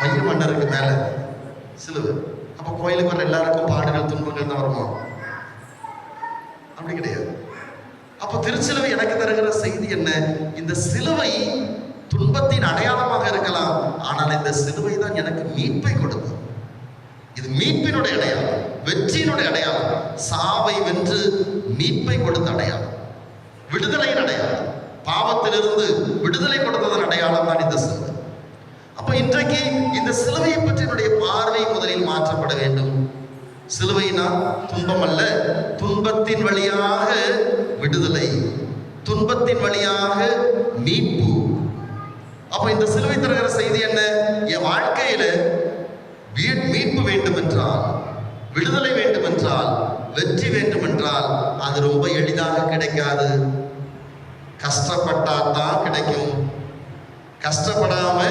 மைய மன்னருக்கு மேல சிலுவை. அப்ப கோயிலுக்கு வர எல்லாருக்கும் பாடுகள் துன்பங்கள் தான் வருமா? அப்படி கிடையாது. அப்ப திருச்சிலுவை எனக்கு தருகிற செய்தி என்ன? இந்த சிலுவை துன்பத்தின் அடையாளமாக இருக்கலாம் ஆனால் இந்த சிலுவை தான் எனக்கு மீட்பை கொடுக்கும். இது மீட்பினுடைய அடையாளம் வெற்றியினுடைய அடையாளம் சாவை வென்று மீட்பை கொடுத்த அடையாளம். விடுதலையின் அடையாளம். பாவத்திலிருந்து விடுதலை கொடுத்ததன் அடையாளம் தான் இந்த சிலுவை அப்ப இன்றைக்கு இந்த சிலுவையை பற்றினுடைய பார்வை முதலில் மாற்றப்பட வேண்டும். சிலுவைனா துன்பம் அல்ல துன்பத்தின் வழியாக விடுதலை துன்பத்தின் வழியாக மீட்பு. அப்ப இந்த சிலுவை தருகிற செய்தி என்ன? என் வாழ்க்கையில மீட்பு வேண்டும் என்றால் விடுதலை வேண்டும் என்றால் வெற்றி வேண்டும் என்றால் அது ரொம்ப எளிதாக கிடைக்காது. கஷ்டப்பட்டால் தான் கிடைக்கும். கஷ்டப்படாம